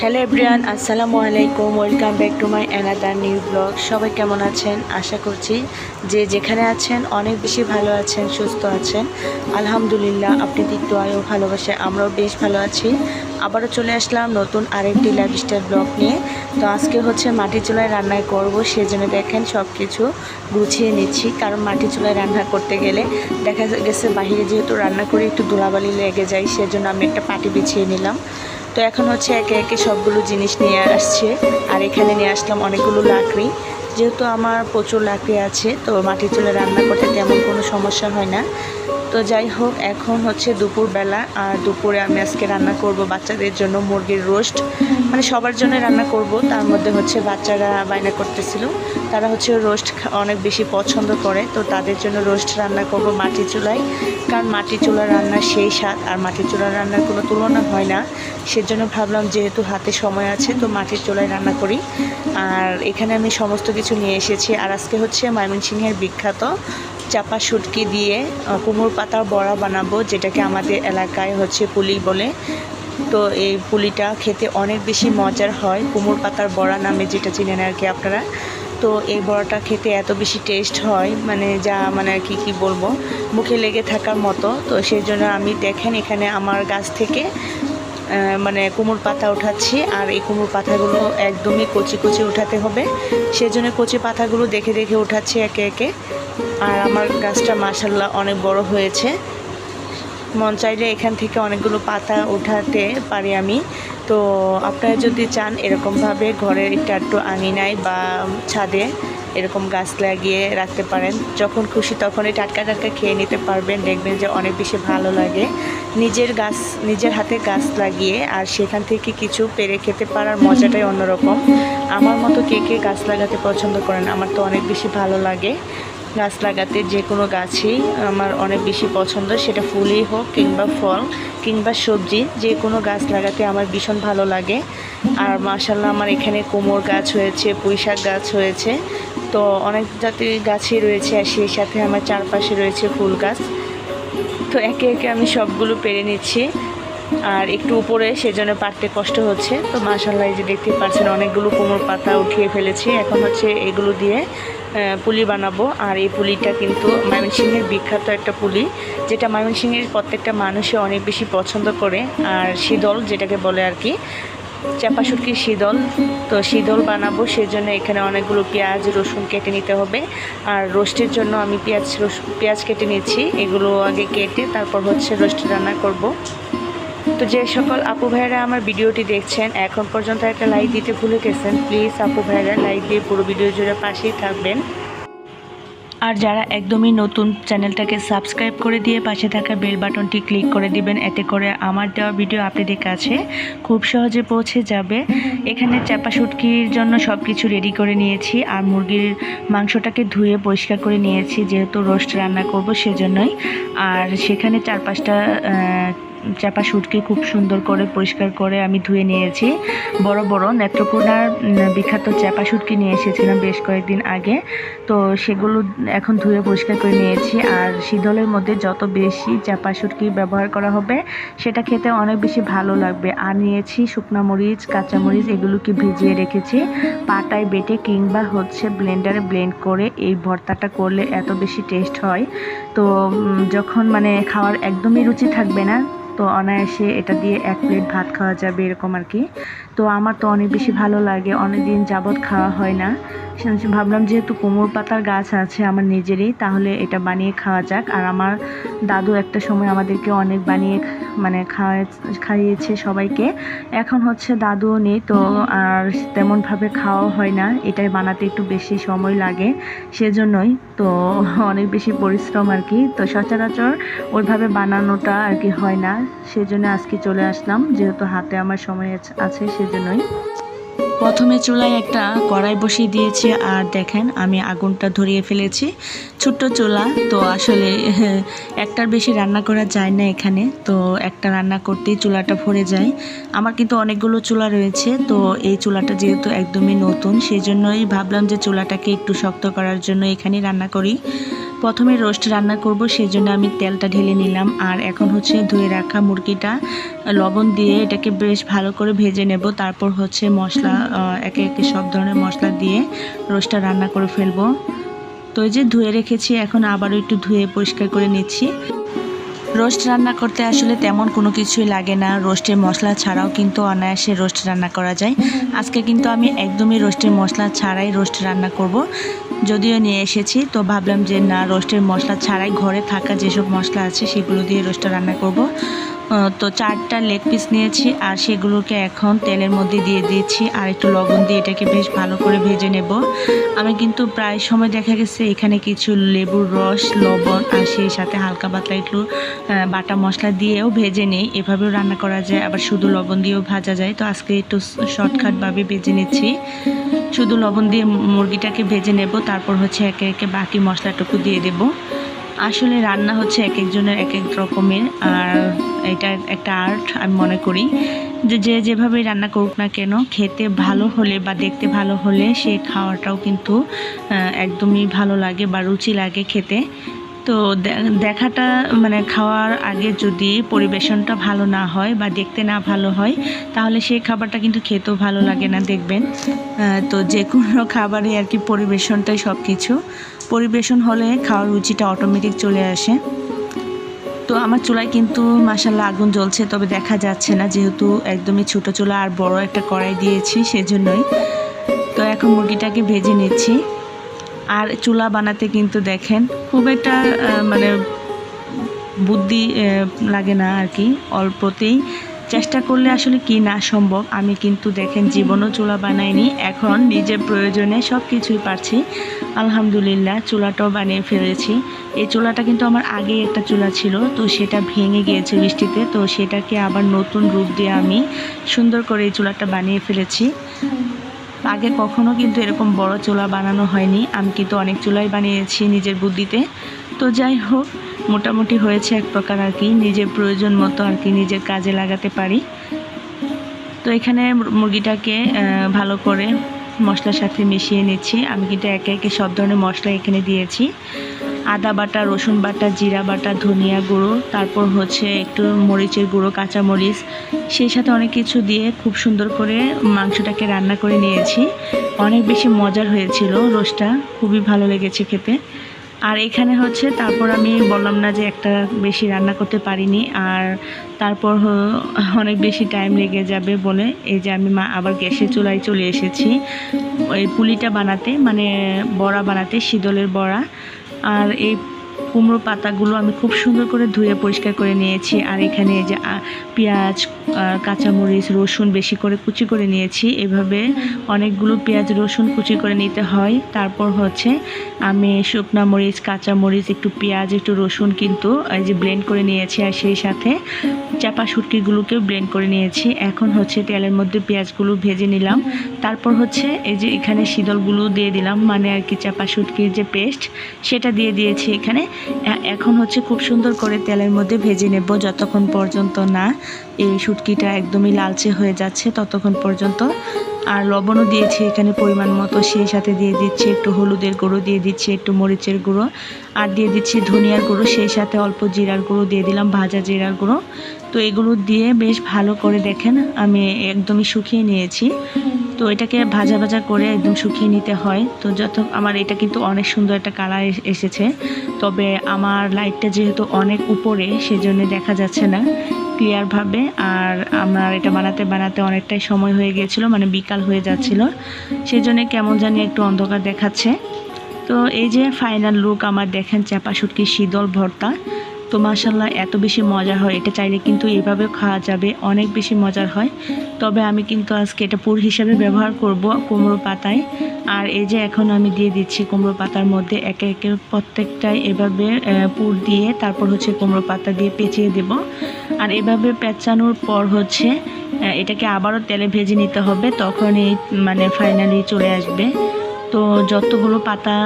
Hello everyone, আসসালামু আলাইকুম। Welcome back to my another new blog সবাই কেমন আছেন? আশা করছি যে যেখানে আছেন অনেক বেশি ভালো আছেন, সুস্থ আছেন। আলহামদুলিল্লাহ, আপনি দিকটু আয়ও ভালোবাসে আমরাও বেশ ভালো আছি। আবারও চলে আসলাম নতুন আরেকটি লাইফস্টাইল ব্লগ নিয়ে। তো আজকে হচ্ছে মাটি চুলায় রান্নায় করব। সেজন্য দেখেন সব কিছু গুছিয়ে নিচ্ছি। কারণ মাটি চুলায় রান্না করতে গেলে দেখা গেছে বাহিরে যেহেতু রান্না করে একটু ধুলাবালি লেগে যায়, সেজন্য আমি একটা পাটি বিছিয়ে নিলাম। তো এখন হচ্ছে একে একে সবগুলো জিনিস নিয়ে আসছে। আর এখানে নিয়ে আসলাম অনেকগুলো লাকড়ি। যেহেতু আমার প্রচুর লাকড়ি আছে, তো মাটির চুলে রান্না করতে তেমন কোনো সমস্যা হয় না। তো যাই হোক, এখন হচ্ছে দুপুরবেলা আর দুপুরে আমি আজকে রান্না করব বাচ্চাদের জন্য মুরগির রোস্ট। মানে সবার জন্য রান্না করব, তার মধ্যে হচ্ছে বাচ্চারা বায়না করতেছিল। তারা হচ্ছে রোস্ট অনেক বেশি পছন্দ করে, তো তাদের জন্য রোস্ট রান্না করব মাটি চুলায়। কারণ মাটি চুলার রান্নার সেই স্বাদ, আর মাটি চুলার রান্নার কোনো তুলনা হয় না। সেজন্য ভাবলাম যেহেতু হাতে সময় আছে, তো মাটির চুলায় রান্না করি। আর এখানে আমি সমস্ত কিছু নিয়ে এসেছি। আর আজকে হচ্ছে ময়মনসিংহের বিখ্যাত চাপা শুটকি দিয়ে কুমড়ো পাতার বড়া বানাবো, যেটাকে আমাদের এলাকায় হচ্ছে পুলি বলে। তো এই পুলিটা খেতে অনেক বেশি মজার হয় কুমড়ো পাতার বড়া নামে যেটা চিনেন আর কি আপনারা। তো এই বড়াটা খেতে এত বেশি টেস্ট হয় মানে যা মানে আর কি, কী বলব, মুখে লেগে থাকার মতো। তো সেই জন্য আমি দেখেন এখানে আমার গাছ থেকে মানে কুমড়ো পাতা উঠাচ্ছি আর এই কুমড়ো পাতাগুলো একদমই কচি কচি উঠাতে হবে। সেজন্য কচি পাতাগুলো দেখে দেখে উঠাচ্ছি একে একে। আর আমার গাছটা মাসাল্লাহ অনেক বড় হয়েছে। মন চাইলে এখান থেকে অনেকগুলো পাতা উঠাতে পারি আমি। তো আপনারা যদি চান, এরকমভাবে ঘরের একটু একটু আঙিনায় বা ছাদে এরকম গাছ লাগিয়ে রাখতে পারেন। যখন খুশি তখনই টাটকা টাটকা খেয়ে নিতে পারবেন। দেখবেন যে অনেক বেশি ভালো লাগে। নিজের গাছ, নিজের হাতে গাছ লাগিয়ে আর সেখান থেকে কিছু পেরে খেতে পারার মজাটাই অন্যরকম। আমার মতো কে কে গাছ লাগাতে পছন্দ করেন? আমার তো অনেক বেশি ভালো লাগে। গাছ লাগাতে যে কোনো গাছই আমার অনেক বেশি পছন্দ। সেটা ফুলই হোক কিংবা ফল কিংবা সবজি, যে কোনো গাছ লাগাতে আমার ভীষণ ভালো লাগে। আর মাশাল্লাহ আমার এখানে কোমর গাছ হয়েছে, পুঁই শাক গাছ হয়েছে। তো অনেক জাতির গাছই রয়েছে আর সেই সাথে আমার চারপাশে রয়েছে ফুল গাছ। তো একে একে আমি সবগুলো পেরে নিচ্ছি। আর একটু উপরে সেজন্য পারতে কষ্ট হচ্ছে। তো মাশাল্লাহ এই যে দেখতে পাচ্ছেন, অনেকগুলো কোমর পাতা উঠিয়ে ফেলেছি। এখন হচ্ছে এগুলো দিয়ে পুলি বানাবো। আর এই পুলিটা কিন্তু ময়মনসিংহের বিখ্যাত একটা পুলি, যেটা ময়মনসিংহের প্রত্যেকটা মানুষে অনেক বেশি পছন্দ করে। আর শীতল, যেটাকে বলে আর কি চাপা শুটকির শীতল। তো শীতল বানাবো, সেজন্য এখানে অনেকগুলো পেঁয়াজ, রসুন কেটে নিতে হবে। আর রোস্টের জন্য আমি পেঁয়াজ, রসুন, পেঁয়াজ কেটে নিচ্ছি এগুলো আগে কেটে তারপর হচ্ছে রোস্ট রান্না করব। তো যে সকল আপু ভাইয়েরা আমার ভিডিওটি দেখছেন, এখন পর্যন্ত একটা লাইক দিতে ভুলে গেছেন, প্লিজ আপু ভাইয়েরা লাইক দিয়ে পুরো ভিডিও জুড়ে পাশেই থাকবেন। আর যারা একদমই নতুন চ্যানেলটাকে সাবস্ক্রাইব করে দিয়ে পাশে থাকা বেল বাটনটি ক্লিক করে দিবেন, এতে করে আমার দেওয়া ভিডিও আপনাদের কাছে খুব সহজে পৌঁছে যাবে। এখানে চাপা শুটকির জন্য সব কিছু রেডি করে নিয়েছি আর মুরগির মাংসটাকে ধুয়ে পরিষ্কার করে নিয়েছি, যেহেতু রোস্ট রান্না করব সেজন্যই। আর সেখানে চার পাঁচটা চাপা শুটকি খুব সুন্দর করে, পরিষ্কার করে আমি ধুয়ে নিয়েছি। বড় বড় নেত্রকোনার বিখ্যাত চাপা শুটকি নিয়ে এসেছিলাম বেশ কয়েকদিন আগে। তো সেগুলো এখন ধুয়ে পরিষ্কার করে নিয়েছি। আর শীতলের মধ্যে যত বেশি চাপা শুটকি ব্যবহার করা হবে, সেটা খেতে অনেক বেশি ভালো লাগবে। আর নিয়েছি শুকনো মরিচ কাঁচামরিচ এগুলোকে ভিজিয়ে রেখেছি। পাটায় বেটে কিংবা হচ্ছে ব্লেন্ডারে ব্লেন্ড করে এই ভর্তাটা করলে এত বেশি টেস্ট হয়। তো যখন মানে খাওয়ার একদমই রুচি থাকবে না তো অনায়াসে এটা দিয়ে এক প্লেট ভাত খাওয়া যাবে এরকম আর কি। তো আমার তো অনেক বেশি ভালো লাগে অনেক দিন যাবৎ খাওয়া হয় না। ভাবলাম যেহেতু কোমর পাতার গাছ আছে আমার নিজেরই, তাহলে এটা বানিয়ে খাওয়া যাক। আর আমার দাদু একটা সময় আমাদেরকে অনেক বানিয়ে মানে খাওয়া খাইয়েছে সবাইকে। এখন হচ্ছে দাদুও নেই, তো আর তেমনভাবে খাওয়া হয় না। এটাই বানাতে একটু বেশি সময় লাগে, সেজন্যই তো অনেক বেশি পরিশ্রম আর কি। তো সচরাচর ওইভাবে বানানোটা আর কি হয় না। সেজন্য আজকে চলে আসলাম। যেহেতু হাতে আমার সময় আছে- সেজন্যই। প্রথমে চুলায় একটা কড়াই বসিয়ে দিয়েছি আর দেখেন আমি আগুনটা ধরিয়ে ফেলেছি। ছোট্ট চুলা, তো আসলে একটার বেশি রান্না করা যায় না এখানে। তো একটা রান্না করতেই চুলাটা ভরে যায়। আমার কিন্তু অনেকগুলো চুলা রয়েছে, তো এই চুলাটা যেহেতু একদমই নতুন সেই জন্যই ভাবলাম যে চুলাটাকে একটু শক্ত করার জন্য এখানেই রান্না করি। প্রথমে রোস্ট রান্না করব সেই জন্য আমি তেলটা ঢেলে নিলাম। আর এখন হচ্ছে ধুয়ে রাখা মুরগিটা। লবণ দিয়ে এটাকে বেশ ভালো করে ভেজে নেব। তারপর হচ্ছে মশলা একে একে সব ধরনের মশলা দিয়ে রোস্টটা রান্না করে ফেলব। তো এই যে ধুয়ে রেখেছি, এখন আবারও একটু ধুয়ে পরিষ্কার করে নিচ্ছি। রোস্ট রান্না করতে আসলে তেমন কোনো কিছুই লাগে না। রোস্টের মশলা ছাড়াও কিন্তু অনায়াসে রোস্ট রান্না করা যায়। আজকে কিন্তু আমি একদমই রোস্টের মশলা ছাড়াই রোস্ট রান্না করব। যদিও নিয়ে এসেছি, তো ভাবলাম যে না, রোস্টের মশলা ছাড়াই ঘরে থাকা যেসব মশলা আছে সেগুলো দিয়ে রোস্টটা রান্না করব। তো চারটা লেগ পিস নিয়েছি আর সেগুলোকে এখন তেলের মধ্যে দিয়ে দিয়েছি আর একটু লবণ দিয়ে এটাকে বেশ ভালো করে ভেজে নেব। আমি কিন্তু প্রায় সময় দেখা গেছে এখানে কিছু লেবুর রস, লবণ আর সেই সাথে হালকা পাতলা একটু বাটা মশলা দিয়েও ভেজে নেই। এভাবেও রান্না করা যায়, আবার শুধু লবণ দিয়েও ভাজা যায়। তো আজকে একটু শর্টকাটভাবে ভেজে নিচ্ছি। শুধু লবণ দিয়ে মুরগিটাকে ভেজে নেব, তারপর হচ্ছে একে একে বাকি মশলাটুকু দিয়ে দেব। আসলে রান্না হচ্ছে এক একজনের এক এক রকমের, আর এটা একটা আর্ট আমি মনে করি। যে যে যেভাবেই রান্না করুক না কেন, খেতে ভালো হলে বা দেখতে ভালো হলে সে খাওয়াটাও কিন্তু একদমই ভালো লাগে বা রুচি লাগে খেতে। তো দেখাটা মানে খাওয়ার আগে যদি পরিবেশনটা ভালো না হয় বা দেখতে না ভালো হয়, তাহলে সেই খাবারটা কিন্তু খেতেও ভালো লাগে না, দেখবেন। তো যে কোনো খাবারে আর কি পরিবেশনটাই সব কিছু পরিবেশন হলে খাওয়ার রুচিটা অটোমেটিক চলে আসে। তো আমার চুলায় কিন্তু মাসাল্লাহ আগুন জ্বলছে, তবে দেখা যাচ্ছে না যেহেতু একদমই ছোটো চুলা আর বড় একটা কড়াই দিয়েছি সেজন্যই। তো এখন মুরগিটাকে ভেজে নিচ্ছি। আর চুলা বানাতে কিন্তু দেখেন খুব একটা মানে বুদ্ধি লাগে না আর কি, অল্পতেই। চেষ্টা করলে আসলে কি না সম্ভব, আমি কিন্তু দেখেন জীবনও চুলা বানাইনি, এখন নিজের প্রয়োজনে সব কিছুই পারছি। আলহামদুলিল্লাহ, চুলাটাও বানিয়ে ফেলেছি। এই চুলাটা কিন্তু আমার আগে একটা চুলা ছিল, তো সেটা ভেঙে গিয়েছে বৃষ্টিতে, তো সেটাকে আবার নতুন রূপ দিয়ে আমি সুন্দর করে এই চুলাটা বানিয়ে ফেলেছি। আগে কখনো কিন্তু এরকম বড় চুলা বানানো হয়নি, আমি কিন্তু অনেক চুলাই বানিয়েছি নিজের বুদ্ধিতে। তো যাই হোক, মোটামুটি হয়েছে এক প্রকার আর কি, নিজের প্রয়োজন মতো আর কি নিজের কাজে লাগাতে পারি। তো এখানে মুরগিটাকে ভালো করে মশলার সাথে মিশিয়ে নিচ্ছি। আমি কিন্তু একে একে সব ধরনের মশলা এখানে দিয়েছি। আদা বাটা, রসুন বাটা, জিরা বাটা, ধনিয়া গুঁড়ো, তারপর হচ্ছে একটু মরিচের গুঁড়ো, কাঁচামরিচ। সেই সাথে অনেক কিছু দিয়ে খুব সুন্দর করে মাংসটাকে রান্না করে নিয়েছি। অনেক বেশি মজার হয়েছিল রোস্টটা। খুবই ভালো লেগেছে খেতে। আর এখানে হচ্ছে তারপর আমি বললাম না যে একটা বেশি রান্না করতে পারিনি, আর তারপর অনেক বেশি টাইম লেগে যাবে বলে। এই যে আমি মা আবার গ্যাসের চুলায় চলে এসেছি, ওই পুলিটা বানাতে মানে বড়া বানাতে, শীতলের বড়া। আর এই কুমড়ো পাতাগুলো আমি খুব সুন্দর করে ধুয়ে পরিষ্কার করে নিয়েছি। আর এখানে এই যে পেঁয়াজ কাঁচামরিচ, রসুন বেশি করে কুচি করে নিয়েছি। এভাবে অনেকগুলো পেঁয়াজ, রসুন কুচি করে নিতে হয়। তারপর হচ্ছে আমি শুকনা মরিচ, কাঁচা মরিচ, একটু পেঁয়াজ, একটু রসুন কিন্তু এই যে ব্লেন্ড করে নিয়েছি আর সেই সাথে চাপা শুটকিগুলোকেও ব্লেন্ড করে নিয়েছি। এখন হচ্ছে তেলের মধ্যে পেঁয়াজগুলো ভেজে নিলাম। তারপর হচ্ছে এই যে এখানে শীতলগুলো দিয়ে দিলাম মানে আর কি চাপা শুটকির যে পেস্ট সেটা দিয়ে দিয়েছি এখানে। এখন হচ্ছে খুব সুন্দর করে তেলের মধ্যে ভেজে নেব, যতক্ষণ পর্যন্ত না এই শুটকিটা একদমই লালচে হয়ে যাচ্ছে ততক্ষণ পর্যন্ত। আর লবণও দিয়েছি এখানে পরিমাণ মতো, সেই সাথে দিয়ে দিচ্ছি একটু হলুদের গুঁড়ো, দিয়ে দিচ্ছি একটু মরিচের গুঁড়ো, আর দিয়ে দিচ্ছি ধনিয়ার গুঁড়ো, সেই সাথে অল্প জিরার গুঁড়ো দিয়ে দিলাম, ভাজা জিরার গুঁড়ো। তো এগুলো দিয়ে বেশ ভালো করে দেখেন, আমি একদমই শুকিয়ে নিয়েছি। তো এটাকে ভাজা ভাজা করে একদম শুকিয়ে নিতে হয়। তো যত, আমার এটা কিন্তু অনেক সুন্দর একটা কালার এসেছে। তবে আমার লাইটটা যেহেতু অনেক উপরে, সেজন্য দেখা যাচ্ছে না। ক্লিয়ারভাবে আর আমার এটা বানাতে বানাতে অনেকটাই সময় হয়ে গিয়েছিল মানে বিকাল হয়ে যাচ্ছিল। সেই জন্য কেমন জানি একটু অন্ধকার দেখাচ্ছে। তো এই যে ফাইনাল লুক আমার দেখেন চাপা শুটকি শীতল ভর্তা। তো মাসাল্লাহ এত বেশি মজা হয়, এটা চাইলে কিন্তু এইভাবেও খাওয়া যাবে, অনেক বেশি মজার হয়। তবে আমি কিন্তু আজকে এটা পুর হিসাবে ব্যবহার করব কুমড়ো পাতায়। আর এই যে এখন আমি দিয়ে দিচ্ছি কুমড়ো পাতার মধ্যে একে একে প্রত্যেকটাই এভাবে পুর দিয়ে তারপর হচ্ছে কুমড়ো পাতা দিয়ে পেঁচিয়ে দেব। আর এভাবে পেঁচানোর পর হচ্ছে এটাকে আবারও তেলে ভেজে নিতে হবে তখন এই মানে ফাইনালি চলে আসবে। তো যতগুলো পাতা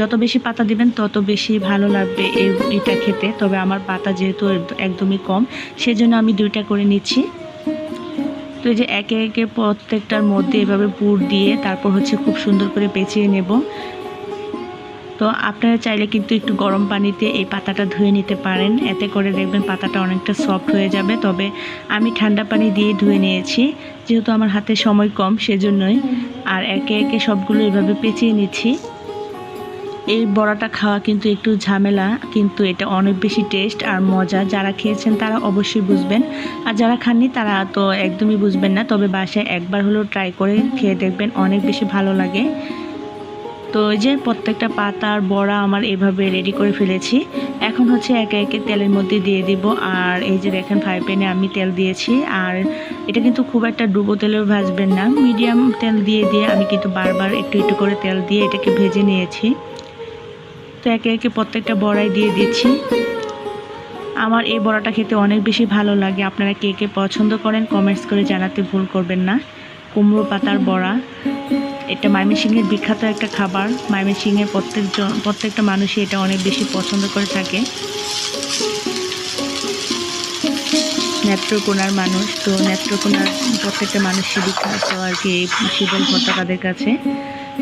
যত বেশি পাতা দিবেন, তত বেশি ভালো লাগবে এই এটা খেতে। তবে আমার পাতা যেহেতু একদমই কম, সেজন্য আমি দুইটা করে নিচ্ছি। তো এই যে একে একে প্রত্যেকটার মধ্যে এভাবে পুর দিয়ে, তারপর হচ্ছে খুব সুন্দর করে পেঁচিয়ে নেব। তো আপনারা চাইলে কিন্তু একটু গরম পানিতে এই পাতাটা ধুয়ে নিতে পারেন। এতে করে দেখবেন পাতাটা অনেকটা সফট হয়ে যাবে। তবে আমি ঠান্ডা পানি দিয়ে ধুয়ে নিয়েছি, যেহেতু আমার হাতে সময় কম সেজন্যই। আর একে একে সবগুলো এভাবে পেঁচিয়ে নিচ্ছি। এই বড়াটা খাওয়া কিন্তু একটু ঝামেলা, কিন্তু এটা অনেক বেশি টেস্ট আর মজা। যারা খেয়েছেন তারা অবশ্যই বুঝবেন। আর যারা খাননি তারা তো একদমই বুঝবেন না। তবে বাসায় একবার হলেও ট্রাই করে খেয়ে দেখবেন অনেক বেশি ভালো লাগে। তো এই যে প্রত্যেকটা পাতা আর বড়া আমার এভাবে রেডি করে ফেলেছি। এখন হচ্ছে একে একে তেলের মধ্যে দিয়ে দিব। আর এই যে দেখেন ফ্রাই প্যানে আমি তেল দিয়েছি। আর এটা কিন্তু খুব একটা ডুবো তেলেও ভাজবেন না। মিডিয়াম তেল দিয়ে দিয়ে আমি কিন্তু বারবার একটু একটু করে তেল দিয়ে এটাকে ভেজে নিয়েছি। তো একে একে প্রত্যেকটা বড়াই দিয়ে দিচ্ছি। আমার এই বড়াটা খেতে অনেক বেশি ভালো লাগে। আপনারা কে কে পছন্দ করেন কমেন্টস করে জানাতে ভুল করবেন না। কুমড়ো পাতার বড়া। এটা ময়মনসিংহের বিখ্যাত একটা খাবার। ময়মনসিংহের প্রত্যেকজন প্রত্যেকটা মানুষই এটা অনেক বেশি পছন্দ করে থাকে। নেত্রকোনার মানুষ, তো নেত্রকোনার প্রত্যেকটা মানুষই বিখ্যাত আর কি এই শীতল ভর্তা তাদের কাছে।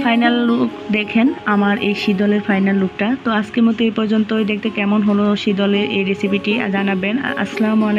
ফাইনাল লুক দেখেন আমার এই শীতলের ফাইনাল লুকটা তো আজকের মতো এই পর্যন্তই। দেখতে কেমন হলো শীতলের এই রেসিপিটি জানাবেন। আসসালামু আলাইকুম।